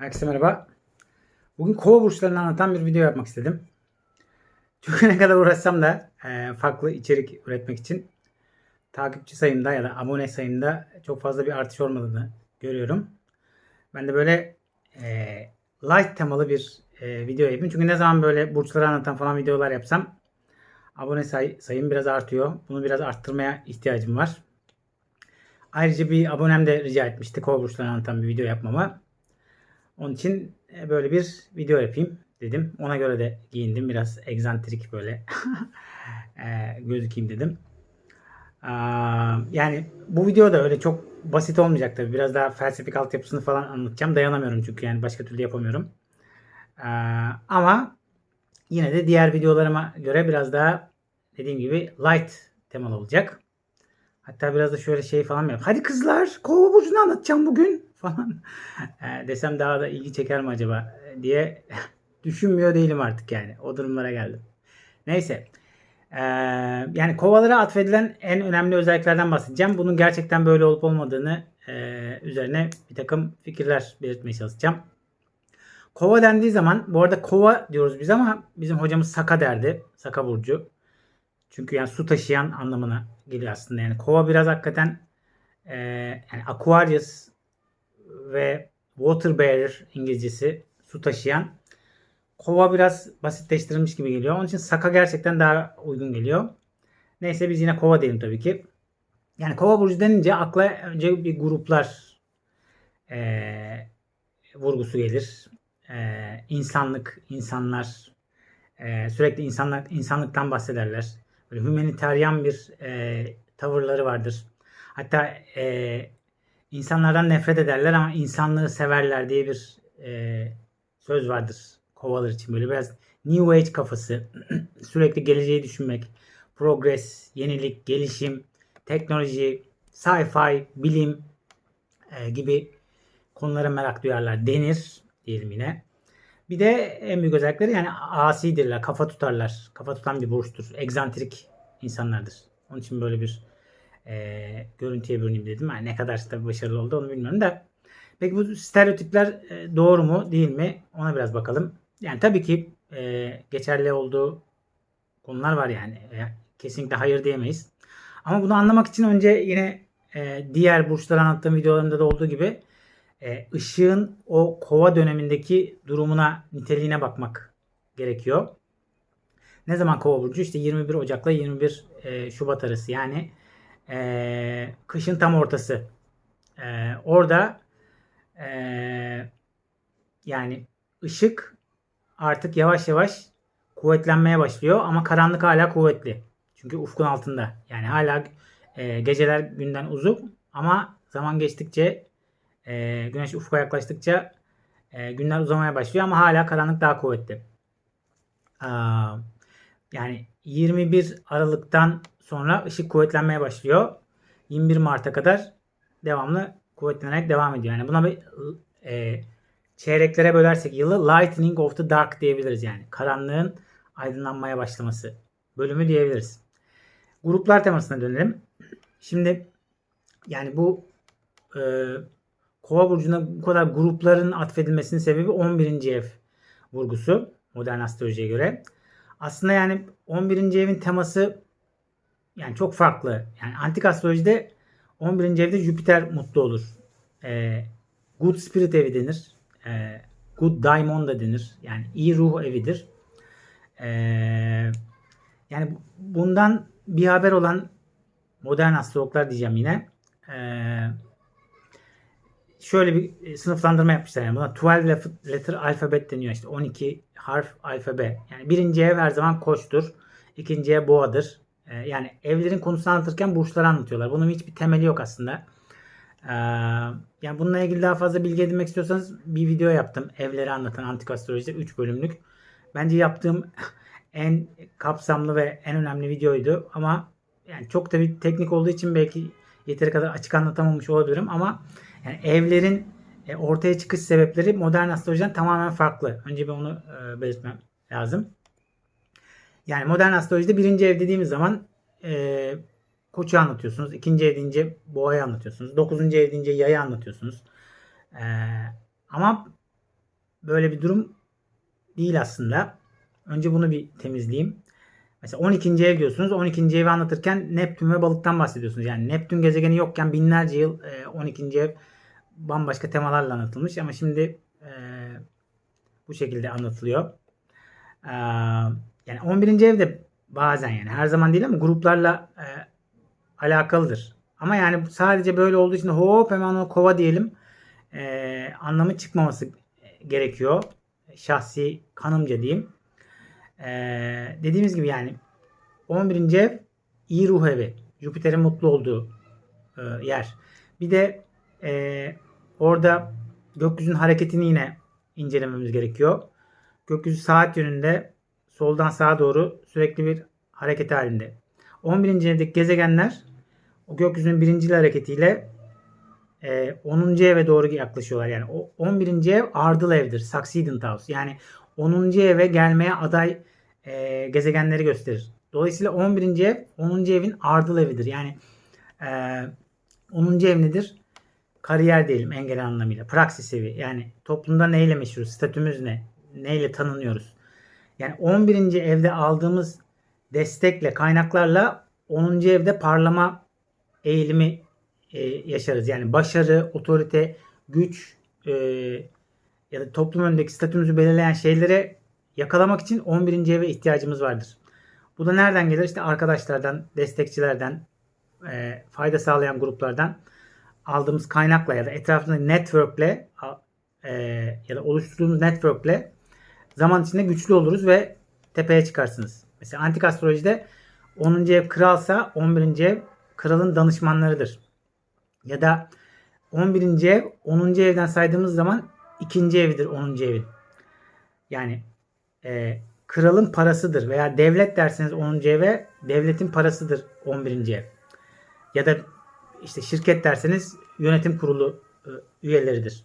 Herkese merhaba. Bugün kova burçlarını anlatan bir video yapmak istedim. Çünkü ne kadar uğraşsam da e, farklı içerik üretmek için takipçi sayımda ya da abone sayımda çok fazla bir artış olmadığını görüyorum. Ben de böyle e, light temalı bir e, video yapayım. Çünkü ne zaman böyle burçları anlatan falan videolar yapsam abone say- sayım biraz artıyor. Bunu biraz arttırmaya ihtiyacım var. Ayrıca bir abonem de rica etmişti kova burçlarını anlatan bir video yapmamı. Onun için e, böyle bir video yapayım dedim. Ona göre de giyindim. Biraz egzantrik böyle e, gözükeyim dedim. Yani bu video da öyle çok basit olmayacak tabii. Biraz daha felsefik altyapısını falan anlatacağım. Dayanamıyorum çünkü yani başka türlü yapamıyorum. Ama yine de diğer videolarıma göre biraz daha dediğim gibi light temalı olacak. Hatta biraz da şöyle şey falan yap. Hadi kızlar kova burcunu anlatacağım bugün falan e, desem daha da ilgi çeker mi acaba e, diye düşünmüyor değilim artık yani. O durumlara geldim. Neyse. E, yani kovalara atfedilen en önemli özelliklerden bahsedeceğim. Bunun gerçekten böyle olup olmadığını üzerine bir takım fikirler belirtmeye çalışacağım. Kova dendiği zaman bu arada kova diyoruz biz ama bizim hocamız Saka derdi. Saka burcu. Çünkü yani su taşıyan anlamına geliyor aslında. Yani kova biraz hakikaten e, yani Aquarius ve water bearer İngilizcesi su taşıyan. Kova biraz basitleştirilmiş gibi geliyor. Onun için Saka gerçekten daha uygun geliyor. Neyse biz yine kova diyelim tabii ki. Yani kova burcu denince akla önce bir gruplar e, vurgusu gelir. E, insanlık, insanlar e, sürekli insanlar insanlıktan bahsederler. Böyle humanitarian bir e, tavırları vardır. Hatta e, insanlardan nefret ederler ama insanlığı severler diye bir e, söz vardır kovalar için. Böyle biraz New Age kafası. Sürekli geleceği düşünmek. Progress, yenilik, gelişim, teknoloji, sci-fi, bilim e, gibi konulara merak duyarlar denir diyelim yine. Bir de en büyük özellikleri yani asidirler, kafa tutarlar. Kafa tutan bir burçtur. Egzantrik insanlardır. Onun için böyle bir e, görüntüye bürüneyim dedim. Yani ne kadar tabii başarılı oldu onu bilmiyorum da. Peki bu stereotipler e, doğru mu değil mi? Ona biraz bakalım. Yani tabii ki e, geçerli olduğu konular var yani. E, kesinlikle hayır diyemeyiz. Ama bunu anlamak için önce yine e, diğer burçları anlattığım videolarımda da olduğu gibi e, ışığın o kova dönemindeki durumuna, niteliğine bakmak gerekiyor. Ne zaman kova burcu? İşte 21 Ocak'la 21 e, Şubat arası. Yani e, kışın tam ortası. E, orada e, yani ışık artık yavaş yavaş kuvvetlenmeye başlıyor ama karanlık hala kuvvetli. Çünkü ufkun altında. Yani hala e, geceler günden uzun ama zaman geçtikçe e, güneş ufka yaklaştıkça e, günler uzamaya başlıyor ama hala karanlık daha kuvvetli. Aa, yani 21 Aralık'tan sonra ışık kuvvetlenmeye başlıyor. 21 Mart'a kadar devamlı kuvvetlenerek devam ediyor. Yani buna bir e, çeyreklere bölersek yılı Lightning of the Dark diyebiliriz yani. Karanlığın aydınlanmaya başlaması bölümü diyebiliriz. Gruplar temasına dönelim. Şimdi yani bu e, Kova burcuna bu kadar grupların atfedilmesinin sebebi 11. ev vurgusu modern astrolojiye göre. Aslında yani 11. evin teması yani çok farklı. Yani antik astrolojide 11. evde Jüpiter mutlu olur. Ee, good spirit evi denir. Ee, good daimon da denir. Yani iyi ruh evidir. Ee, yani bundan bir haber olan modern astrologlar diyeceğim yine. Eee şöyle bir sınıflandırma yapmışlar. Yani buna 12 letter alfabet deniyor işte 12 harf alfabe. Yani birinci ev her zaman koçtur. ikinci ev boğadır. Ee, yani evlerin konusunu anlatırken burçları anlatıyorlar. Bunun hiçbir temeli yok aslında. Ee, yani bununla ilgili daha fazla bilgi edinmek istiyorsanız bir video yaptım. Evleri anlatan antik astrolojide 3 bölümlük. Bence yaptığım en kapsamlı ve en önemli videoydu. Ama yani çok da bir teknik olduğu için belki yeteri kadar açık anlatamamış olabilirim ama yani evlerin e, ortaya çıkış sebepleri modern astrolojiden tamamen farklı. Önce bir onu e, belirtmem lazım. Yani modern astrolojide birinci ev dediğimiz zaman e, koçu anlatıyorsunuz. ikinci ev deyince boğayı anlatıyorsunuz. Dokuzuncu ev deyince yayı anlatıyorsunuz. E, ama böyle bir durum değil aslında. Önce bunu bir temizleyeyim. Mesela 12. ev diyorsunuz. 12. evi anlatırken Neptün ve balıktan bahsediyorsunuz. Yani Neptün gezegeni yokken binlerce yıl e, 12. ev bambaşka temalarla anlatılmış. Ama şimdi e, bu şekilde anlatılıyor. E, yani 11. ev de bazen yani her zaman değil ama gruplarla e, alakalıdır. Ama yani sadece böyle olduğu için hop hemen o kova diyelim e, anlamı çıkmaması gerekiyor. Şahsi kanımca diyeyim. E, dediğimiz gibi yani 11. ev iyi ruh evi. Jüpiter'in mutlu olduğu e, yer. Bir de e, orada gökyüzünün hareketini yine incelememiz gerekiyor. Gökyüzü saat yönünde soldan sağa doğru sürekli bir hareket halinde. 11. evdeki gezegenler o gökyüzünün birincil hareketiyle e, 10. eve doğru yaklaşıyorlar. Yani o 11. ev ardıl evdir. Succeeding house. Yani 10. eve gelmeye aday e, gezegenleri gösterir. Dolayısıyla 11. ev 10. evin ardıl evidir. Yani e, 10. ev nedir? Kariyer diyelim en genel anlamıyla. Praksis evi. Yani toplumda neyle meşhuruz? Statümüz ne? Neyle tanınıyoruz? Yani 11. evde aldığımız destekle, kaynaklarla 10. evde parlama eğilimi e, yaşarız. Yani başarı, otorite, güç e, ya da toplum önündeki statümüzü belirleyen şeylere yakalamak için 11. eve ihtiyacımız vardır. Bu da nereden gelir? İşte arkadaşlardan, destekçilerden, e, fayda sağlayan gruplardan aldığımız kaynakla ya da etrafındaki networkle e, ya da oluşturduğumuz networkle zaman içinde güçlü oluruz ve tepeye çıkarsınız. Mesela antik astrolojide 10. ev kralsa 11. ev kralın danışmanlarıdır. Ya da 11. ev 10. evden saydığımız zaman ikinci evidir 10. evin. Yani e, kralın parasıdır veya devlet derseniz 10. eve devletin parasıdır 11. ev. Ya da işte şirket derseniz yönetim kurulu e, üyeleridir.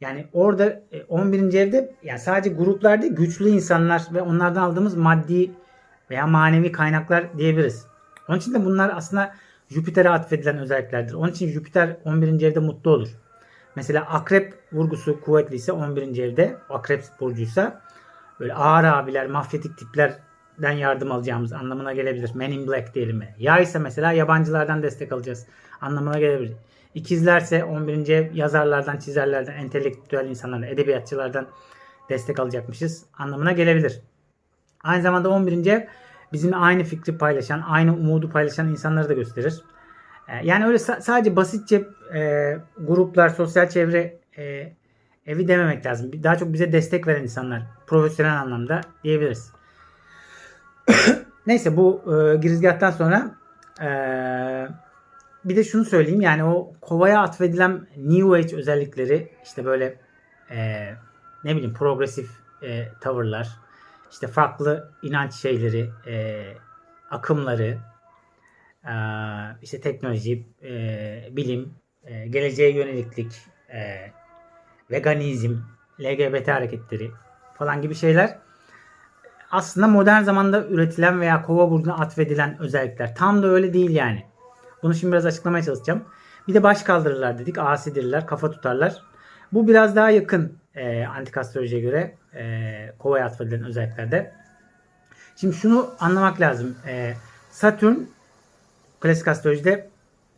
Yani orada 11. evde yani sadece gruplar değil güçlü insanlar ve onlardan aldığımız maddi veya manevi kaynaklar diyebiliriz. Onun için de bunlar aslında Jüpiter'e atfedilen özelliklerdir. Onun için Jüpiter 11. evde mutlu olur. Mesela akrep vurgusu kuvvetliyse 11. evde akrep burcuysa böyle ağır abiler, mafyatik tiplerden yardım alacağımız anlamına gelebilir. Men in Black diyelim. Ya ise mesela yabancılardan destek alacağız anlamına gelebilir. İkizlerse 11. ev yazarlardan, çizerlerden, entelektüel insanlardan, edebiyatçılardan destek alacakmışız anlamına gelebilir. Aynı zamanda 11. ev bizimle aynı fikri paylaşan, aynı umudu paylaşan insanları da gösterir. Yani öyle sadece basitçe e, gruplar, sosyal çevre e, evi dememek lazım. Daha çok bize destek veren insanlar profesyonel anlamda diyebiliriz. Neyse bu e, girizgahtan sonra e, bir de şunu söyleyeyim yani o kovaya atfedilen New Age özellikleri işte böyle e, ne bileyim progresif e, tavırlar işte farklı inanç şeyleri e, akımları e, işte teknoloji e, bilim e, geleceğe yöneliklik e, veganizm LGBT hareketleri falan gibi şeyler aslında modern zamanda üretilen veya kova burcuna atfedilen özellikler. Tam da öyle değil yani. Bunu şimdi biraz açıklamaya çalışacağım. Bir de baş kaldırırlar dedik. Asidirler, kafa tutarlar. Bu biraz daha yakın e, antik astrolojiye göre e, kovaya atfedilen özelliklerde. Şimdi şunu anlamak lazım. E, Satürn klasik astrolojide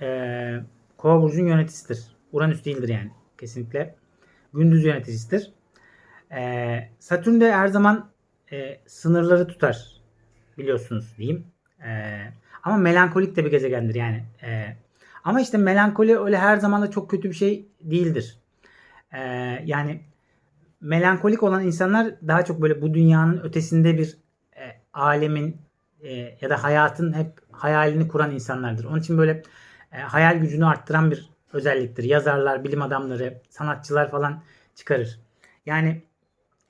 e, kova burcunun yöneticisidir. Uranüs değildir yani. Kesinlikle. Gündüz yöneticisidir. E, Satürn de her zaman e, sınırları tutar. Biliyorsunuz diyeyim. E, ama melankolik de bir gezegendir yani. E, ama işte melankoli öyle her zaman da çok kötü bir şey değildir. E, yani melankolik olan insanlar daha çok böyle bu dünyanın ötesinde bir e, alemin e, ya da hayatın hep hayalini kuran insanlardır. Onun için böyle e, hayal gücünü arttıran bir özelliktir. Yazarlar, bilim adamları, sanatçılar falan çıkarır. Yani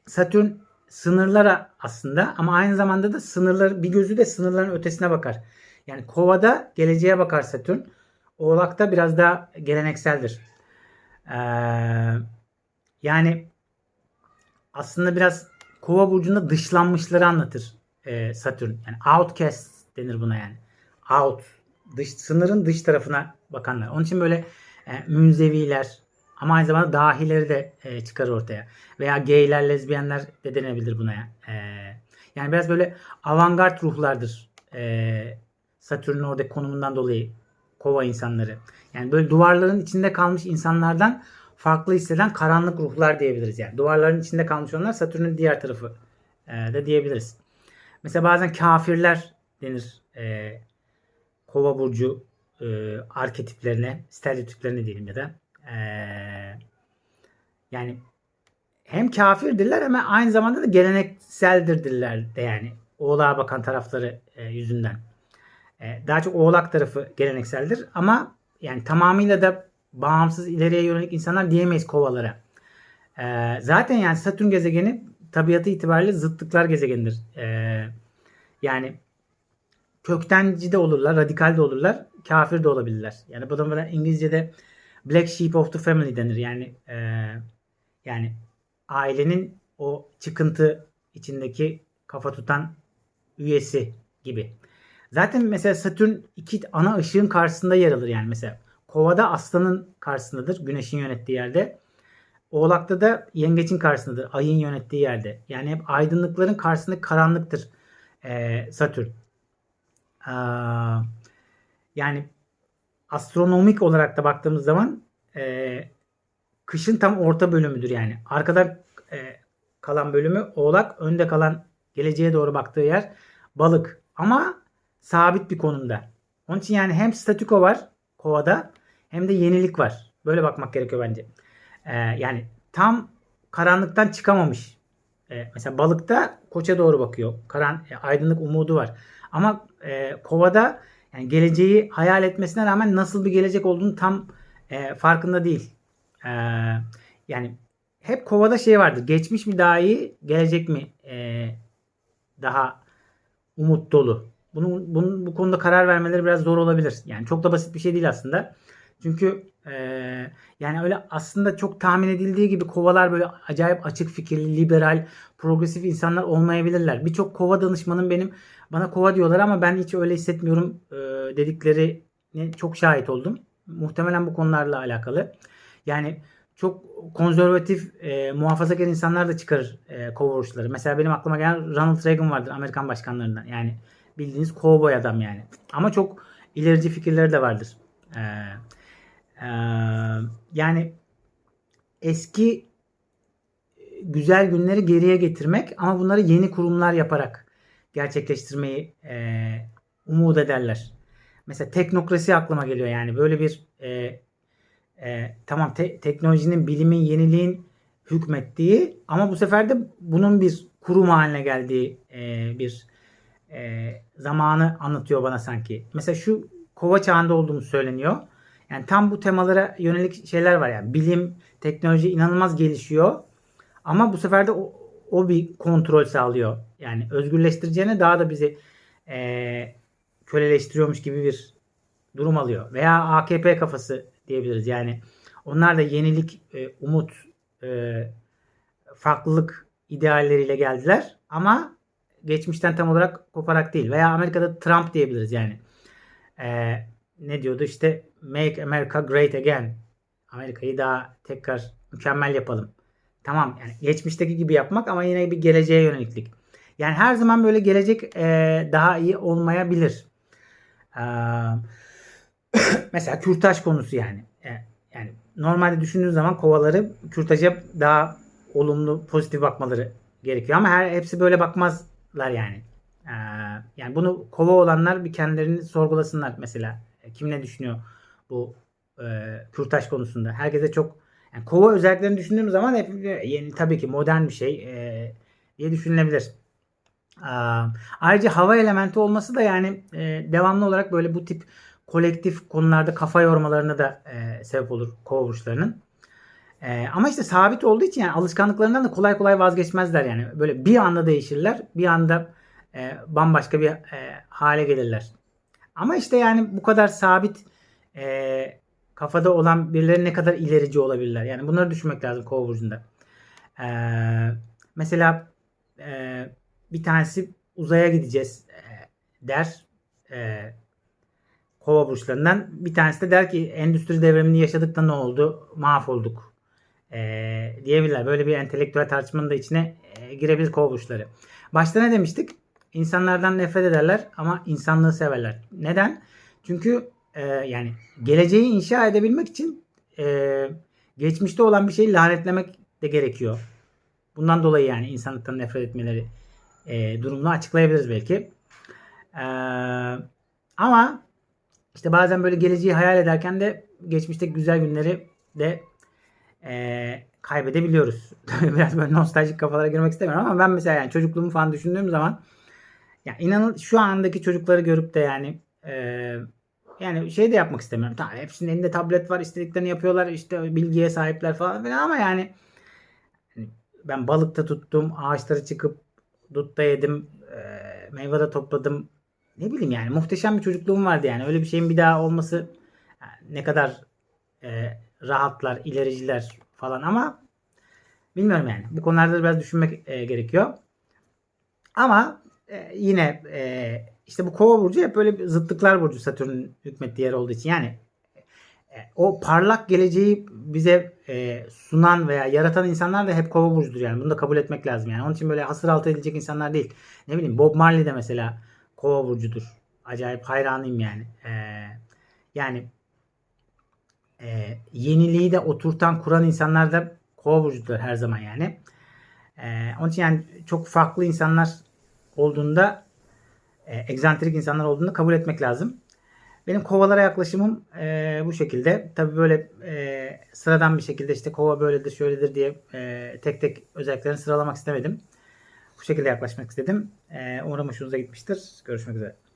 Satürn sınırlara aslında ama aynı zamanda da sınırlar bir gözü de sınırların ötesine bakar. Yani kovada geleceğe bakar Satürn. Oğlakta biraz daha gelenekseldir. Ee, yani aslında biraz kova burcunda dışlanmışları anlatır e, Satürn. Yani outcast denir buna yani. Out. Dış, sınırın dış tarafına bakanlar. Onun için böyle e, münzeviler, Ama aynı zamanda dahileri de e, çıkarır ortaya. Veya gayler, lezbiyenler de denebilir buna. E, yani biraz böyle avantgard ruhlardır. E, Satürn'ün orada konumundan dolayı kova insanları. Yani böyle duvarların içinde kalmış insanlardan farklı hisseden karanlık ruhlar diyebiliriz. Yani duvarların içinde kalmış onlar Satürn'ün diğer tarafı e, de diyebiliriz. Mesela bazen kafirler denir e, kova burcu e, arketiplerine, stereotiplerine diyelim ya da e, yani hem kafirdirler ama aynı zamanda da gelenekseldirdirler de yani oğlağa bakan tarafları e, yüzünden. E, daha çok oğlak tarafı gelenekseldir ama yani tamamıyla da bağımsız ileriye yönelik insanlar diyemeyiz kovalara. E, zaten yani Satürn gezegeni tabiatı itibariyle zıtlıklar gezegenidir. E, yani köktenci de olurlar, radikal de olurlar, kafir de olabilirler. Yani bu da İngilizce'de black sheep of the family denir. Yani e, yani ailenin o çıkıntı içindeki kafa tutan üyesi gibi. Zaten mesela Satürn iki ana ışığın karşısında yer alır yani mesela. Kovada aslanın karşısındadır. Güneşin yönettiği yerde. Oğlak'ta da yengeçin karşısındadır. Ayın yönettiği yerde. Yani hep aydınlıkların karşısında karanlıktır e, Satürn. Aa, yani astronomik olarak da baktığımız zaman e, kışın tam orta bölümüdür yani. Arkada e, kalan bölümü oğlak, önde kalan geleceğe doğru baktığı yer balık. Ama sabit bir konumda. Onun için yani hem statüko var kovada hem de yenilik var. Böyle bakmak gerekiyor bence. E, yani tam karanlıktan çıkamamış. E, mesela balıkta koça doğru bakıyor. Karan, e, aydınlık umudu var. Ama e, kovada yani geleceği hayal etmesine rağmen nasıl bir gelecek olduğunu tam e, farkında değil. E, yani hep kovada şey vardır. Geçmiş mi daha iyi, gelecek mi e, daha umut dolu. Bunun, bunun bu konuda karar vermeleri biraz zor olabilir. Yani çok da basit bir şey değil aslında. Çünkü e, yani öyle aslında çok tahmin edildiği gibi kovalar böyle acayip açık fikirli, liberal, progresif insanlar olmayabilirler. Birçok kova danışmanım benim bana kova diyorlar ama ben hiç öyle hissetmiyorum e, dediklerine çok şahit oldum. Muhtemelen bu konularla alakalı. Yani çok konservatif, e, muhafazakar insanlar da çıkarır e, kova vuruşları. Mesela benim aklıma gelen Ronald Reagan vardır Amerikan başkanlarından. Yani bildiğiniz kovboy adam yani. Ama çok ilerici fikirleri de vardır. E, e, yani eski güzel günleri geriye getirmek ama bunları yeni kurumlar yaparak gerçekleştirmeyi e, umut ederler. Mesela teknokrasi aklıma geliyor yani böyle bir e, e, tamam te- teknolojinin, bilimin, yeniliğin hükmettiği ama bu sefer de bunun bir kurum haline geldiği e, bir e, zamanı anlatıyor bana sanki. Mesela şu kova çağında olduğumuz söyleniyor. Yani tam bu temalara yönelik şeyler var yani. Bilim, teknoloji inanılmaz gelişiyor. Ama bu sefer de o, o bir kontrol sağlıyor. Yani özgürleştireceğine daha da bizi e, köleleştiriyormuş gibi bir durum alıyor. Veya AKP kafası diyebiliriz. Yani onlar da yenilik, e, umut, e, farklılık idealleriyle geldiler. Ama geçmişten tam olarak koparak değil. Veya Amerika'da Trump diyebiliriz yani. E, ne diyordu işte Make America Great Again. Amerika'yı daha tekrar mükemmel yapalım. Tamam yani geçmişteki gibi yapmak ama yine bir geleceğe yöneliklik. Yani her zaman böyle gelecek e, daha iyi olmayabilir. E, mesela kürtaj konusu yani. E, yani normalde düşündüğün zaman kovaları kürtaja daha olumlu, pozitif bakmaları gerekiyor ama her hepsi böyle bakmazlar yani. E, yani bunu kova olanlar bir kendilerini sorgulasınlar mesela. E, kim ne düşünüyor bu e, kürtaj konusunda? Herkese çok yani kova özelliklerini düşündüğüm zaman hep yeni tabii ki modern bir şey e, diye düşünülebilir. Aa, ayrıca hava elementi olması da yani e, devamlı olarak böyle bu tip kolektif konularda kafa yormalarına da e, sebep olur kova burçlarının. E, ama işte sabit olduğu için yani alışkanlıklarından da kolay kolay vazgeçmezler yani. Böyle bir anda değişirler. Bir anda e, bambaşka bir e, hale gelirler. Ama işte yani bu kadar sabit e, kafada olan birileri ne kadar ilerici olabilirler. Yani bunları düşünmek lazım kova burcunda. E, mesela e, bir tanesi uzaya gideceğiz e, der. E, kova burçlarından. Bir tanesi de der ki endüstri devrimini yaşadık da ne oldu? Mahvolduk. e, diyebilirler. Böyle bir entelektüel tartışmanın da içine e, girebilir kova burçları. Başta ne demiştik? İnsanlardan nefret ederler ama insanlığı severler. Neden? Çünkü e, yani geleceği inşa edebilmek için e, geçmişte olan bir şeyi lanetlemek de gerekiyor. Bundan dolayı yani insanlıktan nefret etmeleri e, durumunu açıklayabiliriz belki. E, ama işte bazen böyle geleceği hayal ederken de geçmişteki güzel günleri de e, kaybedebiliyoruz. Biraz böyle nostaljik kafalara girmek istemiyorum ama ben mesela yani çocukluğumu falan düşündüğüm zaman ya inanın şu andaki çocukları görüp de yani e, yani şey de yapmak istemiyorum. Tamam hepsinin elinde tablet var istediklerini yapıyorlar işte bilgiye sahipler falan filan ama yani hani ben balıkta tuttum ağaçlara çıkıp dutta yedim e, meyve de topladım. Ne bileyim yani muhteşem bir çocukluğum vardı yani. Öyle bir şeyin bir daha olması yani ne kadar e, rahatlar ilericiler falan ama bilmiyorum yani. Bu konularda da biraz düşünmek e, gerekiyor. Ama e, yine e, işte bu kova burcu hep böyle zıtlıklar burcu Satürn'ün hükmettiği yer olduğu için. Yani e, o parlak geleceği bize e, sunan veya yaratan insanlar da hep kova burcudur yani. Bunu da kabul etmek lazım yani. Onun için böyle hasır altı edilecek insanlar değil. Ne bileyim Bob Marley de mesela kova burcudur. Acayip hayranıyım yani. E, yani e, yeniliği de oturtan kuran insanlar da kova burcudur her zaman yani. E, onun için yani çok farklı insanlar olduğunda e, egzantrik insanlar olduğunda kabul etmek lazım. Benim kovalara yaklaşımım e, bu şekilde. Tabii böyle e, sıradan bir şekilde işte kova böyledir şöyledir diye e, tek tek özelliklerini sıralamak istemedim. Bu şekilde yaklaşmak istedim. E, umarım hoşunuza gitmiştir. Görüşmek üzere.